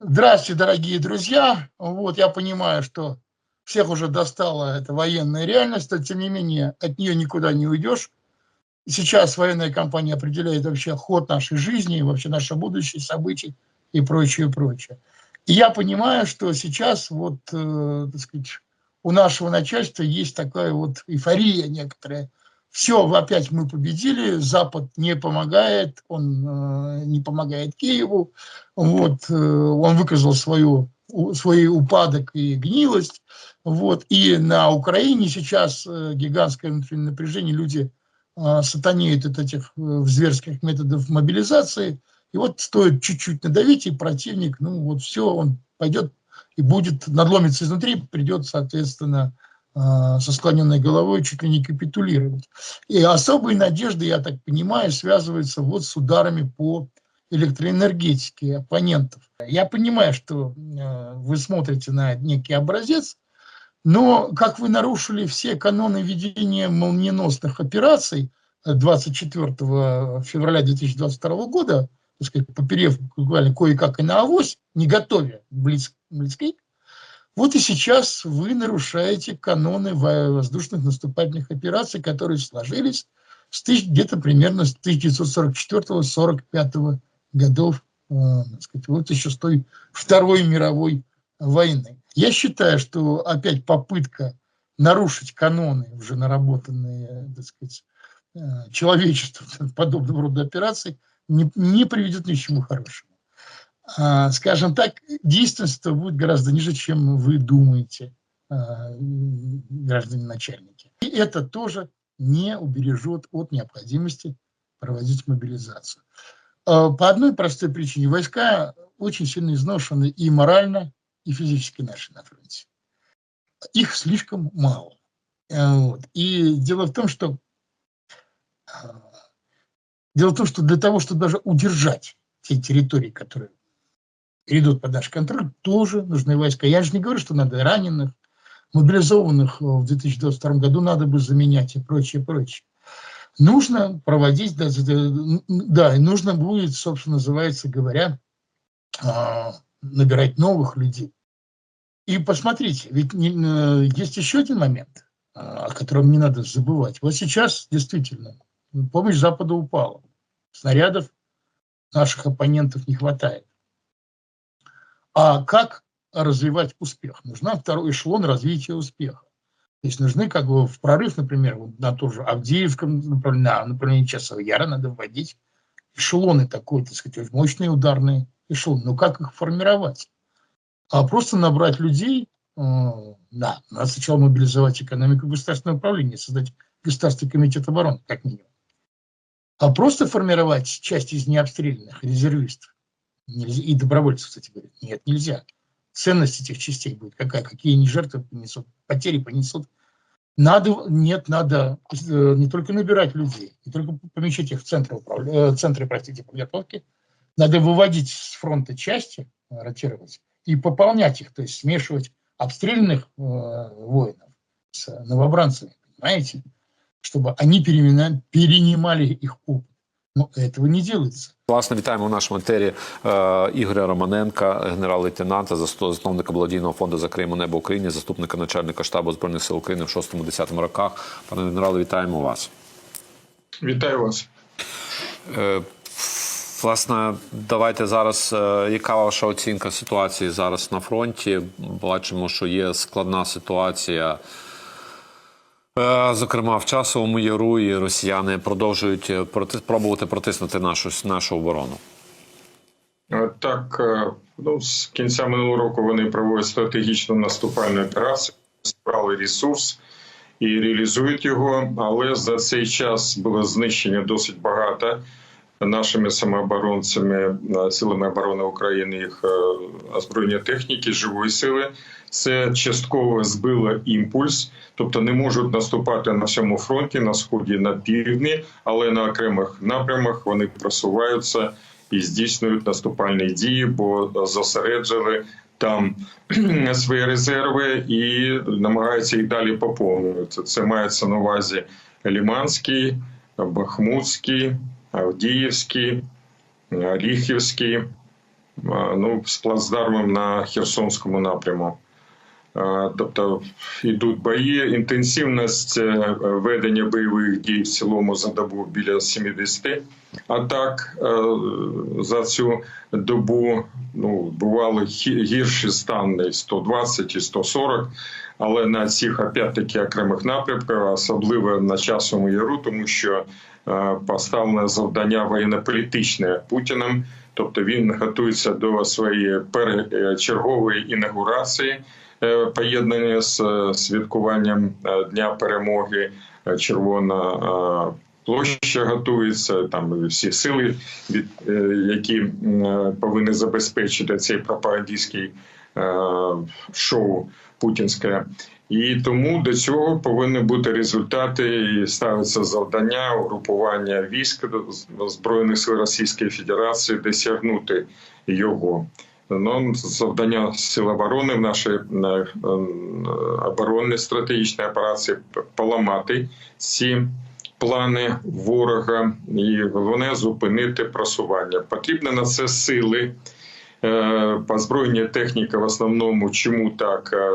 Здравствуйте, дорогие друзья. Вот я понимаю, что всех уже достала эта военная реальность, но тем не менее от нее никуда не уйдешь. Сейчас военная кампания определяет вообще ход нашей жизни, вообще наше будущее, события и прочее, прочее. И я понимаю, что сейчас вот, э, так сказать, у нашего начальства есть такая вот эйфория некоторая. Все, опять мы победили, Запад не помогает, он э, не помогает Киеву, вот, э, он выказал свою, свой упадок и гнилость, вот, и на Украине сейчас э, гигантское внутреннее напряжение, люди э, сатанеют от этих э, зверских методов мобилизации, и вот стоит чуть-чуть надавить, и противник, ну вот все, он пойдет и будет надломиться изнутри, придет, соответственно, а, со склоненной головой чуть ли не капитулировать. И особые надежды, я так понимаю, связываются вот с ударами по электроэнергетике оппонентов. Я понимаю, что а, вы смотрите на некий образец, но как вы нарушили все каноны ведения молниеносных операций 24 февраля 2022 года, так сказать, поперев буквально кое-как и на авось, не готовя близ, близкий, вот и сейчас вы нарушаете каноны воздушных наступательных операций, которые сложились где-то примерно с 1944-45 годов, э, сказать, вот еще с той Второй мировой войны. Я считаю, что опять попытка нарушить каноны, уже наработанные, так сказать, э, человечеством подобного рода операций, не, не приведет ни к чему хорошему. А, скажем так, действенность будет гораздо ниже, чем вы думаете, а, граждане начальники. И это тоже не убережет от необходимости проводить мобилизацию. А, по одной простой причине. Войска очень сильно изношены и морально, и физически наши на фронте. Их слишком мало. Вот. И дело в том, что дело в том, что для того, чтобы даже удержать те территории, которые перейдут под наш контроль, тоже нужны войска. Я же не говорю, что надо раненых, мобилизованных в 2022 году надо бы заменять и прочее, прочее. Нужно проводить, да, да, нужно будет, собственно, называется говоря, а, набирать новых людей. И посмотрите, ведь э, есть еще один момент, а, о котором не надо забывать. Вот сейчас действительно помощь Запада упала. Снарядов наших оппонентов не хватает. А как развивать успех? Нужна второй эшелон развития успеха. То есть нужны как бы в прорыв, например, на ту же Авдеевском направлении, на направлении Часового Яра надо вводить эшелоны такой, так сказать, мощные ударные эшелоны. Но как их формировать? А просто набрать людей, э, да, надо сначала мобилизовать экономику государственного управления, создать Государственный комитет обороны, как минимум. А просто формировать часть из необстрелянных резервистов, Нельзя. И добровольцы, кстати, говорят, нет, нельзя. Ценность этих частей будет какая, какие они жертвы понесут, потери понесут. Надо, нет, надо э, не только набирать людей, не только помещать их в центры, управля... Э, центры простите, подготовки, надо выводить с фронта части, ротировать, и пополнять их, то есть смешивать обстрелянных э, воинов с новобранцами, понимаете, чтобы они перенимали их опыт. Но этого не делается. Власне, вітаємо в нашому етері е, Ігоря Романенка, генерал-лейтенанта, засновника благодійного фонду «Закриємо небо Україні, заступника начальника штабу збройних сил України в 6-10 роках. Пане генерале, вітаємо вас. Вітаю вас. Е, власне, давайте зараз. Е, яка ваша оцінка ситуації зараз на фронті? Бачимо, що є складна ситуація. Е, зокрема, в часовому яру і росіяни продовжують е, проти пробувати протиснути нашу нашу оборону. Е, так, ну з кінця минулого року вони проводять стратегічну наступальну операцію, збирали ресурс і реалізують його. Але за цей час було знищення досить багато нашими самооборонцями, силами оборони України їх озброєння техніки, живої сили. Це частково збило імпульс, тобто не можуть наступати на всьому фронті, на сході, на півдні, але на окремих напрямах вони просуваються і здійснюють наступальні дії, бо зосереджили там свої резерви і намагаються їх далі поповнювати. Це мається на увазі Ліманський, Бахмутський, Авдіївський, Оріхівський. ну, з плацдармом на Херсонському напряму. Тобто йдуть бої. Інтенсивність е, ведення бойових дій в цілому за добу біля 70 атак е, за цю добу. Ну, бували гірші стани 120 і 140, але на цих опять-таки окремих напрямках, особливо на часовому яру, тому що е, поставлене завдання воєнно-політичне Путіним. Тобто він готується до своєї перечергової інаугурації, е, поєднання з е, святкуванням е, Дня перемоги е, Червона е, площа готується. Там всі сили, е, які е, повинні забезпечити цей пропагандистський е, шоу путінське. І тому до цього повинні бути результати і ставиться завдання угрупування військ збройних сил Російської Федерації досягнути його. Ну, завдання сил оборони в нашій е, е, оборонній стратегічній операції поламати ці плани ворога і головне зупинити просування. Потрібно на це сили. Е, Озброєння техніка в основному чому так е,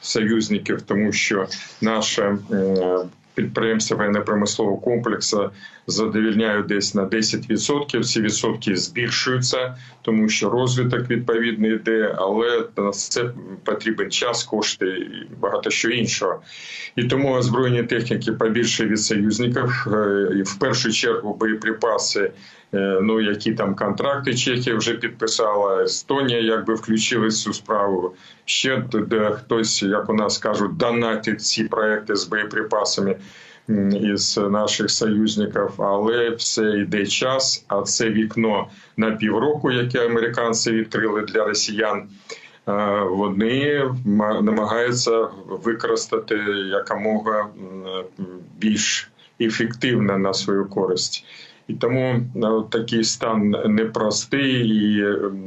союзників, тому що наше е, підприємства воєнно-промислового комплексу задовільняють десь на 10%. Ці відсотки збільшуються, тому що розвиток відповідний йде, але на це потрібен час, кошти і багато що іншого. І тому озброєння техніки побільше від союзників, і в першу чергу боєприпаси. Е, Ну, які там контракти Чехія вже підписала, Естонія якби включили цю справу. Ще де- хтось, як у нас кажуть, донатить ці проекти з боєприпасами із наших союзників, але все йде час. А це вікно на півроку, яке американці відкрили для росіян. е, Вони ма- намагаються використати якомога більш ефективно на свою користь. І тому ну, такий стан непростий, і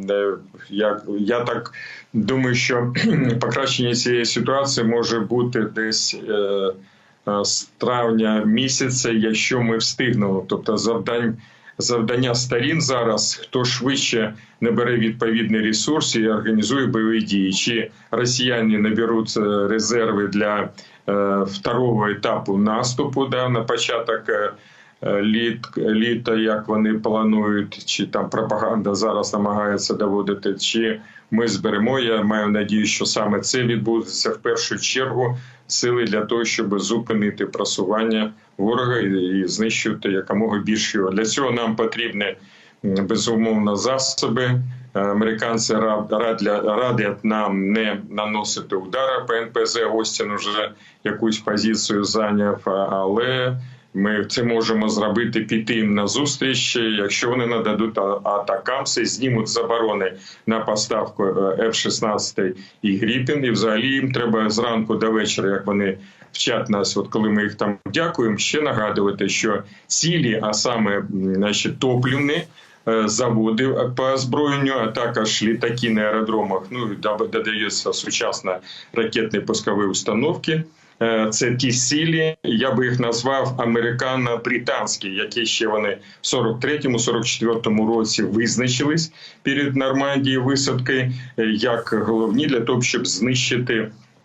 е, я, я так думаю, що покращення цієї ситуації може бути десь е, е, з травня місяця, якщо ми встигнемо. Тобто завдань, завдання сторін зараз, хто швидше не бере відповідний ресурс і організує бойові дії, чи росіяни наберуть е, резерви для е, второго етапу наступу да, на початок. Е, Літ, літа, як вони планують, чи там пропаганда зараз намагається доводити, чи ми зберемо. Я маю надію, що саме це відбудеться в першу чергу сили для того, щоб зупинити просування ворога і, знищити якомога більше його. Для цього нам потрібні безумовно засоби. Е, Американці рад- радять нам не наносити удари по НПЗ. Остін вже якусь позицію зайняв, але ми це можемо зробити, піти їм на зустріч, якщо вони нададуть атакамси, знімуть заборони на поставку е, F-16 і Гріпін. І взагалі їм треба зранку до вечора, як вони вчать нас, от коли ми їх там дякуємо, ще нагадувати, що цілі, а саме значить, топлівні. Е, Заводи по озброєнню, а також літаки на аеродромах. Ну додається сучасна ракетні пускові установки. Е, Це ті сілі, я би їх назвав американо-британські, які ще вони в 43-44 році визначились перед Нормандією висадки е, як головні для того, щоб знищити